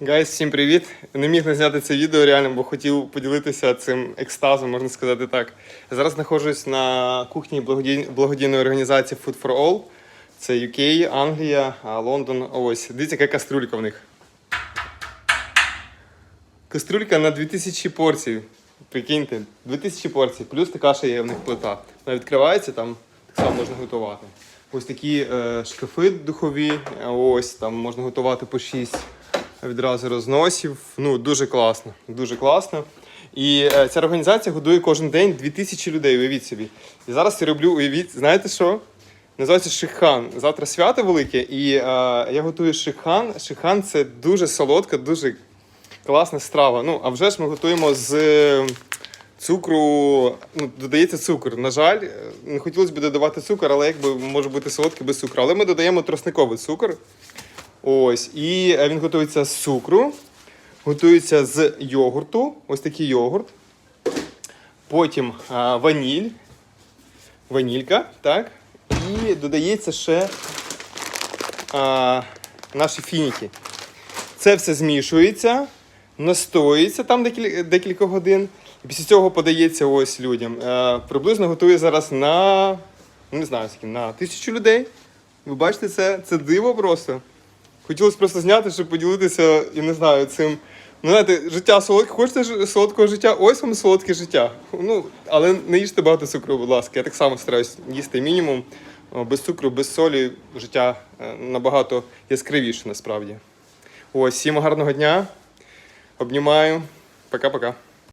Гайс, всім привіт! Не міг не зняти це відео реально, бо хотів поділитися цим екстазом, можна сказати так. Зараз знаходжусь на кухні благодій... благодійної організації Food for All. Це UK, Англія, Лондон. Ось. Дивіться, яка кастрюлька в них. Кастрюлька на 2000 порцій. Прикиньте, 2000 порцій, плюс така ще є в них плита. Вона відкривається, там так само можна готувати. Ось такі е, шкафи духові, ось там можна готувати по 6 відразу розносів. Ну, дуже класно. Дуже класно. І е, ця організація годує кожен день 2000 людей, уявіть собі. І зараз я роблю, уявіть, знаєте що? Називається шихан. Завтра свято велике, і е, я готую шихан. Шихан це дуже солодка, дуже класна страва. Ну, а вже ж ми готуємо з е, цукру. Ну, додається цукор. На жаль, е, не хотілося б додавати цукор, але якби може бути солодкий без цукру. Але ми додаємо тросниковий цукор. Ось. І е, він готується з цукру, готується з йогурту. Ось такий йогурт. Потім а, ваніль. Ванілька, так. І додається ще а, наші фініки. Це все змішується, настоюється там декілька, декілька годин. І після цього подається ось людям. Е, приблизно готує зараз на, ну, не знаю, на тисячу людей. Ви бачите, це, це диво просто. Хотілося просто зняти, щоб поділитися, і не знаю, цим. Ну, знаєте, життя солодке, хочете солодкого життя? Ось вам солодке життя. Ну, але не їжте багато цукру, будь ласка. Я так само стараюсь їсти мінімум. Без цукру, без солі життя е, набагато яскравіше насправді. Ось, всім гарного дня. Обнімаю. Пока-пока.